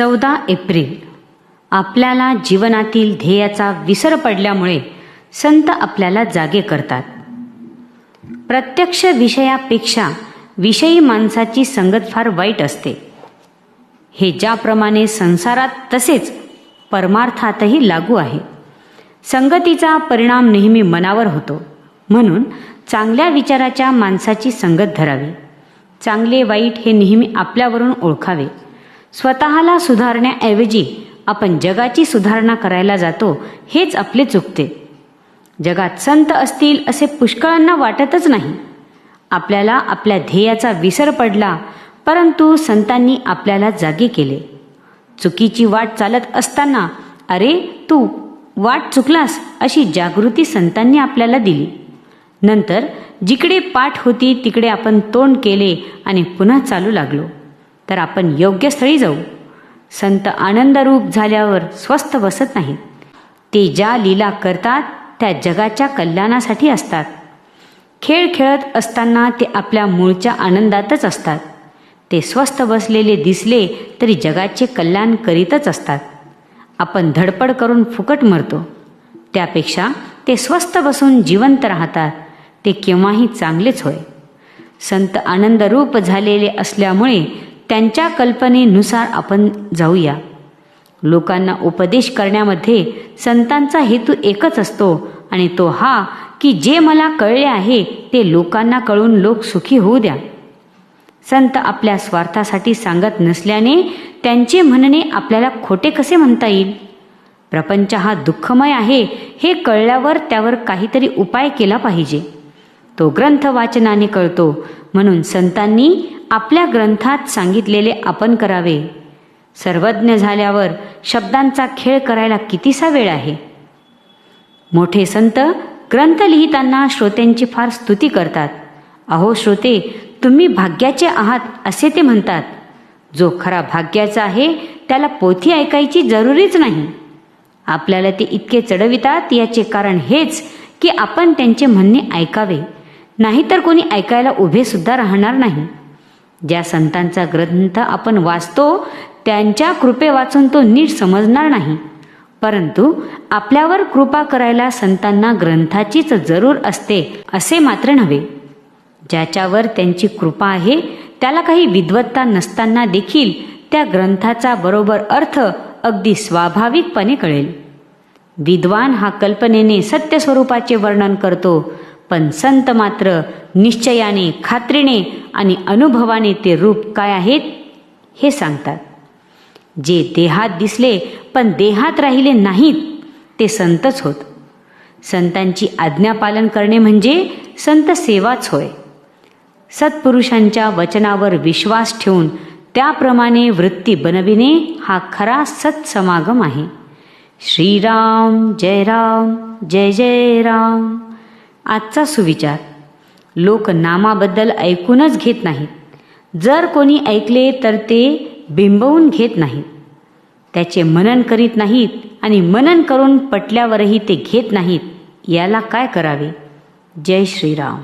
चौदा एप्रिल. आपल्याला जीवनातील ध्येयाचा विसर पडल्यामुळे संत आपल्याला जागे करतात. प्रत्यक्ष विषयापेक्षा विषयी माणसाची संगत फार वाईट असते. हे ज्याप्रमाणे संसारात तसेच परमार्थातही लागू आहे. संगतीचा परिणाम नेहमी मनावर होतो. म्हणून चांगल्या विचाराच्या माणसाची संगत धरावी. चांगले वाईट हे नेहमी आपल्यावरून ओळखावे. स्वतःला सुधारण्याऐवजी आपण जगाची सुधारणा करायला जातो हेच आपले चुकते. जगात संत असतील असे पुष्कळांना वाटतच नाही. आपल्याला आपल्या ध्येयाचा विसर पडला परंतु संतांनी आपल्याला जागे केले. चुकीची वाट चालत असताना अरे तू वाट चुकलास अशी जागृती संतांनी आपल्याला दिली. नंतर जिकडे पाठ होती तिकडे आपण तोंड केले आणि पुन्हा चालू लागलो. तर आपण योग्य स्थळी जाऊ. संत आनंदरूप झाल्यावर स्वस्थ बसत नाहीत. ते ज्या लीला करतात त्या जगाच्या कल्याणासाठी असतात. खेळ खेळत असताना ते आपल्या मूळच्या आनंदातच असतात. ते स्वस्थ बसलेले दिसले तरी जगाचे कल्याण करीतच असतात. आपण धडपड करून फुकट मरतो. त्यापेक्षा ते स्वस्थ बसून जिवंत राहतात. ते केव्हाही चांगलेच होय. संत आनंदरूप झालेले असल्यामुळे त्यांच्या कल्पनेनुसार आपण जाऊया. लोकांना उपदेश करण्यामध्ये संतांचा हेतू एकच असतो आणि तो हा की जे मला कळले आहे ते लोकांना कळून लोक सुखी होऊ द्या. संत आपल्या स्वार्थासाठी सांगत नसल्याने त्यांचे म्हणणे आपल्याला खोटे कसे म्हणता येईल? प्रपंच हा दुःखमय आहे हे कळल्यावर त्यावर काहीतरी उपाय केला पाहिजे. तो ग्रंथ वाचनाने कळतो म्हणून संतांनी आपल्या ग्रंथात सांगितलेले आपण करावे. सर्वज्ञ झाल्यावर शब्दांचा खेळ करायला कितीसा वेळ आहे? मोठे संत ग्रंथ लिहिताना श्रोत्यांची फार स्तुती करतात. अहो श्रोते तुम्ही भाग्याचे आहात असे ते म्हणतात. जो खरा भाग्याचा आहे त्याला पोथी ऐकायची जरुरीच नाही. आपल्याला ते इतके चढवितात याचे कारण हेच की आपण त्यांचे म्हणणे ऐकावे. नाहीतर कोणी ऐकायला उभे सुद्धा राहणार नाही. ज्या संतांचा ग्रंथ आपण वाचतो त्यांच्या कृपे वाचून तो नीट समजणार नाही. परंतु आपल्यावर कृपा करायला संतांना ग्रंथाचीच जरूर असते असे मात्र नव्हे. ज्याच्यावर त्यांची कृपा आहे त्याला काही विद्वत्ता नसताना देखील त्या ग्रंथाचा बरोबर अर्थ अगदी स्वाभाविकपणे कळेल. विद्वान हा कल्पनेने सत्य स्वरूपाचे वर्णन करतो पण संत मात्र निश्चयाने खात्रीने आणि अनुभवाने ते रूप काय आहेत हे सांगतात. जे देहात दिसले पण देहात राहिले नाहीत ते संतच होत. संतांची आज्ञा पालन करणे म्हणजे संत सेवाच होय. सत्पुरुषांच्या वचनावर विश्वास ठेवून त्याप्रमाणे वृत्ती बनविणे हा खरा सत्समागम आहे. श्रीराम जय राम जय जय राम. आजचा सुविचार. लोक नामाबद्दल ऐकूनच घेत नाहीत. जर कोणी ऐकले तर ते बिंबवून घेत नाहीत. त्याचे मनन करीत नाहीत आणि मनन करून पटल्यावरही ते घेत नाहीत. याला काय करावे? जय श्रीराम.